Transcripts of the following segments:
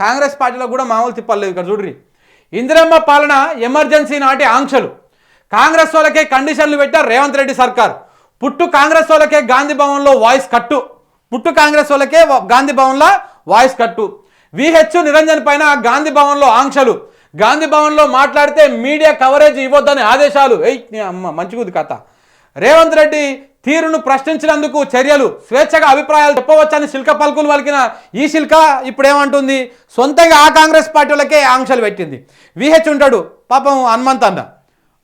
కాంగ్రెస్ పార్టీలో కూడా మామూలు తిప్పలేదు ఇక్కడ చూడ్రి. ఇందిరమ్మ పాలన ఎమర్జెన్సీ నాటి ఆంక్షలు. కాంగ్రెస్ వాళ్ళకే కండిషన్లు పెట్టారు రేవంత్ రెడ్డి సర్కార్. పుట్టు కాంగ్రెస్ వాళ్ళకే గాంధీ భవన్లో వాయిస్ కట్టు. పుట్టు కాంగ్రెస్ వాళ్ళకే గాంధీ భవన్లో వాయిస్ కట్టు. విహెచ్ నిరంజన్ పైన గాంధీ భవన్లో ఆంక్షలు. గాంధీ భవన్లో మాట్లాడితే మీడియా కవరేజ్ ఇవ్వద్దని ఆదేశాలు. ఎయ్ అమ్మ మంచిగుంది కథ. రేవంత్ రెడ్డి తీరును ప్రశ్నించినందుకు చర్యలు స్వేచ్ఛగా అభిప్రాయాలు చెప్పవచ్చని శిల్క పలుకులు వలికిన ఈ శిల్క ఇప్పుడు ఏమంటుంది సొంతంగా ఆ కాంగ్రెస్ పార్టీ వాళ్ళకే ఆంక్షలు పెట్టింది. విహెచ్ ఉంటాడు పాపం హనుమంత్ అన్న.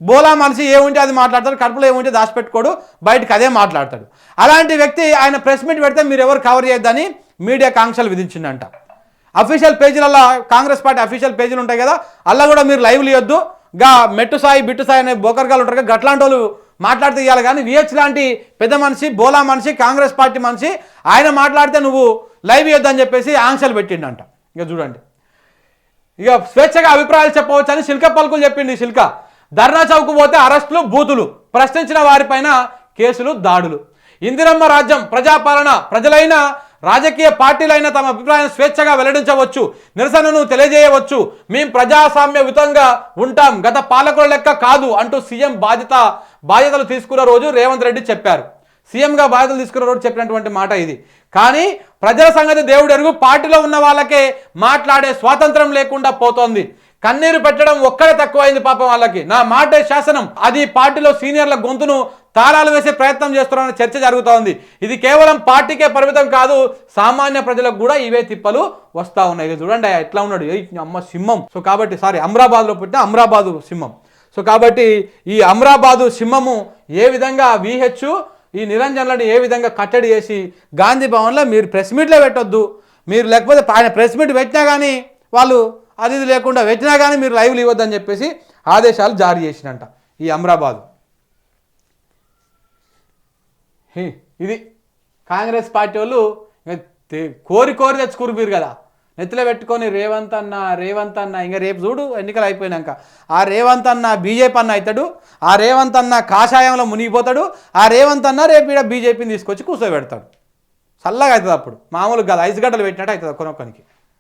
బోలా మనిషి ఏముంటే అది మాట్లాడతాడు కడుపులో ఏముంటే దాచిపెట్టుకోడు బయటకు అదే మాట్లాడతాడు. అలాంటి వ్యక్తి ఆయన ప్రెస్ మీట్ పెడితే మీరు ఎవరు కవర్ చేయొద్దని మీడియాకు ఆంక్షలు విధించిందంట. అఫీషియల్ పేజీలలో కాంగ్రెస్ పార్టీ అఫీషియల్ పేజీలు ఉంటాయి కదా అలా కూడా మీరు లైవ్లు ఇవ్వద్దు గా మెట్టు సాయి బిట్టు సాయి అనే బోకర్గాలు ఉంటారు కదా గట్లాంటి వాళ్ళు మాట్లాడితే ఇవ్వాలి కానీ విహెచ్ లాంటి పెద్ద మనిషి బోలా మనిషి కాంగ్రెస్ పార్టీ మనిషి ఆయన మాట్లాడితే నువ్వు లైవ్ ఇవ్వద్దని చెప్పేసి ఆంక్షలు పెట్టిండంట. ఇక చూడండి. ఇక స్వేచ్ఛగా అభిప్రాయాలు చెప్పవచ్చు అని శిల్క పలుకులు చెప్పింది శిల్క. ధర్నా చౌక్ పోతే అరెస్టులు బూతులు ప్రశ్నించిన వారిపైన కేసులు దాడులు. ఇందిరమ్మ రాజ్యం ప్రజాపాలన ప్రజలైన రాజకీయ పార్టీలైన తమ అభిప్రాయం స్వేచ్ఛగా వెల్లడించవచ్చు నిరసనను తెలియజేయవచ్చు. మేము ప్రజాస్వామ్యయుతంగా ఉంటాం. గత పాలకుల లెక్క కాదు అంటూ సీఎం బాధ్యత బాధ్యతలు తీసుకున్న రోజు రేవంత్ రెడ్డి చెప్పారు. సీఎంగా బాధ్యతలు తీసుకున్న రోజు చెప్పినటువంటి మాట ఇది. కానీ ప్రజల సంగతి దేవుడు ఎరుగు పార్టీలో ఉన్న వాళ్ళకే మాట్లాడే స్వాతంత్రం లేకుండా పోతోంది. కన్నీరు పెట్టడం ఒక్కడే తక్కువైంది పాపం వాళ్ళకి. నా మాట శాసనం. అది పార్టీలో సీనియర్ల గొంతును తాళాలు వేసే ప్రయత్నం చేస్తున్నారన్న చర్చ జరుగుతోంది. ఇది కేవలం పార్టీకే పరిమితం కాదు సామాన్య ప్రజలకు కూడా ఇవే తిప్పలు వస్తా ఉన్నాయి. చూడండి ఎట్లా ఉన్నాడు? అమ్మ సింహం. సో కాబట్టి సారీ అమ్రాబాద్లో పుట్టిన అమరాబాదు సింహం. సో కాబట్టి ఈ అమ్రాబాదు సింహము ఏ విధంగా విహెచ్ ఈ నిరంజన్లను ఏ విధంగా కట్టడి చేసి గాంధీ భవన్లో మీరు ప్రెస్ మీట్లో పెట్టొద్దు. మీరు లేకపోతే ఆయన ప్రెస్ మీట్ పెట్టినా కానీ వాళ్ళు అది ఇది లేకుండా పెట్టినా కానీ మీరు లైవ్లు ఇవ్వద్దని చెప్పేసి ఆదేశాలు జారీ చేసినంట ఈ అమ్రాబాదు. ఇది కాంగ్రెస్ పార్టీ వాళ్ళు కోరి కోరి తెచ్చుకురు మీరు కదా. నెత్తిలో పెట్టుకొని రేవంత్ అన్న రేవంత్ అన్న ఇంకా రేపు చూడు ఎన్నికలు అయిపోయినాక. ఆ రేవంత్ అన్న బీజేపీ అన్న అవుతాడు ఆ రేవంత్ అన్న కాషాయంలో మునిగిపోతాడు. ఆ రేవంత్ అన్న రేపు ఇక్కడ బీజేపీని తీసుకొచ్చి కూర్చోబెడతాడు. చల్లగా అవుతుంది అప్పుడు. మామూలుగా ఐస్ గడ్డలు పెట్టినట్టు అవుతుంది కొనొక్కనికి